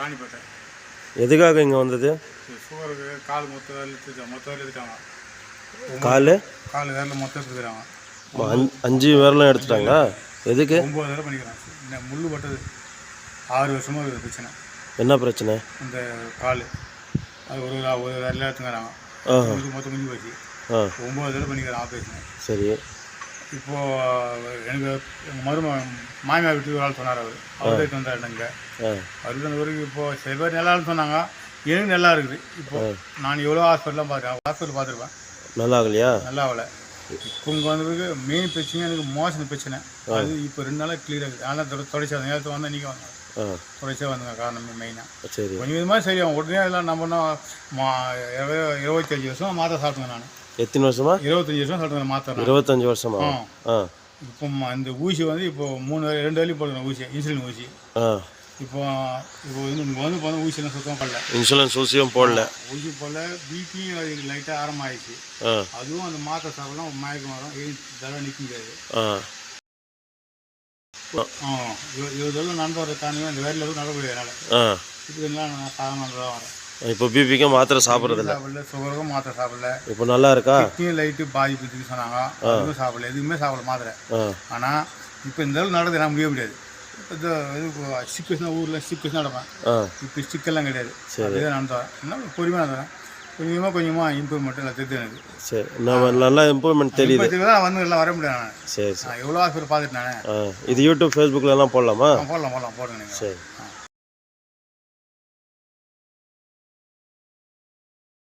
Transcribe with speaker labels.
Speaker 1: ராணிப்பேட்டை.
Speaker 2: எதுக்காக இங்கே வந்தது?
Speaker 1: சுகருக்கு கால் மொத்த வேலை எடுத்துட்டாங்க மொத்த வேலை எடுத்துட்டாங்க.
Speaker 2: கால்?
Speaker 1: கால் வேரில் மொத்தம் எடுத்துக்கிறாங்க.
Speaker 2: அஞ்சு பேரெலாம் எடுத்துட்டாங்களா? எதுக்கு?
Speaker 1: ஒம்பது வேலை பண்ணிக்கிறாங்க. இந்த முள் பட்டது ஆறு வருஷமாக இருக்குது பிரச்சனை.
Speaker 2: என்ன பிரச்சனை?
Speaker 1: இந்த கால். அது ஒரு ஒரு வேலை எடுத்துக்கிறாங்க. மொத்தம் முடிஞ்சு போச்சு. ஒம்பது வேலை பண்ணிக்கிறேன் ஆப்ரேஷன்
Speaker 2: சரி.
Speaker 1: இப்போது எனக்கு எங்கள் மரும மாமியார் வீட்டுக்கு ஒரு ஆள் சொன்னார் அவர். அவர் போயிட்டு வந்தார்
Speaker 2: ஆ.
Speaker 1: அவருக்கு அந்த வரைக்கும் இப்போ சில பேர் நல்லா சொன்னாங்க. எனக்கு நல்லா இருக்குது. இப்போ நான் எவ்வளோ ஹாஸ்பிட்டலாம் பார்க்குறேன்? ஹாஸ்பிட்டல் பார்த்துருப்பேன்
Speaker 2: நல்லா ஆகலையா
Speaker 1: நல்லா ஆகல. இப்போ இங்கே வந்ததுக்கு மெயின் பிரச்சனை எனக்கு மோசம் பிரச்சனை. அது இப்போ ரெண்டு நாளாக கிளியர் ஆகுது. அதனால் அந்த நேரத்தில் வந்தால் நீங்கள் வந்தாங்க.
Speaker 2: ஆ.
Speaker 1: தொடச்சியாக வந்தாங்க. காரணம் மெயினாக
Speaker 2: சரி.
Speaker 1: கொஞ்சம் விதமாக சரியாகும். உடனே எல்லாம் நம்ம இருபத்தஞ்சி வருஷம் மாத்திரை சாப்பிட்டுங்க நான்.
Speaker 2: எத்தனை வருஷமா?
Speaker 1: இருபத்தஞ்சி வருஷம் சாப்பிட்டுங்க மாத்திரை
Speaker 2: இருபத்தஞ்சு வருஷமா?
Speaker 1: ஆ. இப்போ இந்த ஊசி வந்து இப்போ மூணு வேளை- ரெண்டு வேலையும் போடுறேன் ஊசி இன்சுலின் ஊசி.
Speaker 2: ஆ.
Speaker 1: இப்போ இப்போ வந்து இங்கே வந்து பார்த்தா ஊசியெல்லாம் சுத்தமாக பண்ணல
Speaker 2: இன்சூரன்ஸ் ஊசியும் போடல.
Speaker 1: ஊசி போல பிபியும் அது லைட்டாக ஆரம்பமாயிடுச்சு அதுவும் அந்த மாத்திரை சாப்பிடலாம் மயக்கம் வரும் தடவை நிற்க முடியாது.
Speaker 2: ஆ.
Speaker 1: ஆ இரு- இருபது வருடம் நடந்து வர காரணமே அந்த வேலையில் நடக்க முடியாது என்னால். இப்போ நான் சாதாரண வரேன்.
Speaker 2: இப்போ பிபிக்கு மாத்திரை சாப்பிட்றதில்ல.
Speaker 1: சாப்பிடல சுகருக்கும் மாத்திரை சாப்பிடல.
Speaker 2: இப்போ நல்லா இருக்கா?
Speaker 1: கிட்னியும் லைட்டு பாதிப்பு இருக்குன்னு சொன்னாங்க. அதுவும் சாப்பிடல. எதுவுமே சாப்பிடல மாத்திரை. ஆனால் இப்போ இந்த அளவு நடக்குது நான் முடிய முடியாது. இது ஸ்டிக்கர்ஸ்னா ஊரில் ஸ்டிக்கர்ஸ் நடப்பேன் இப்போ ஸ்டிக்கெல்லாம் கிடையாது. அப்படியே நடந்து வரேன் என்ன பொறுமையாக நடந்து வரேன் கொஞ்சமாக கொஞ்சமாக இம்ப்ரூவ்மெண்ட் எல்லாம் தெரியுது எனக்கு.
Speaker 2: சரி. நம்ம நல்லா இம்ப்ரூவ்மெண்ட் தெரியுது.
Speaker 1: தான் வந்து எல்லாம் வர முடியாது நான்.
Speaker 2: சரி சரி.
Speaker 1: நான் எவ்வளோ ஹாஸ்பிட்டல் பார்த்துட்டு நானே.
Speaker 2: இது யூடியூப் ஃபேஸ்புக்கில் எல்லாம் போடலாமா?
Speaker 1: போடலாம் போடலாம் போடுங்க
Speaker 2: சரி.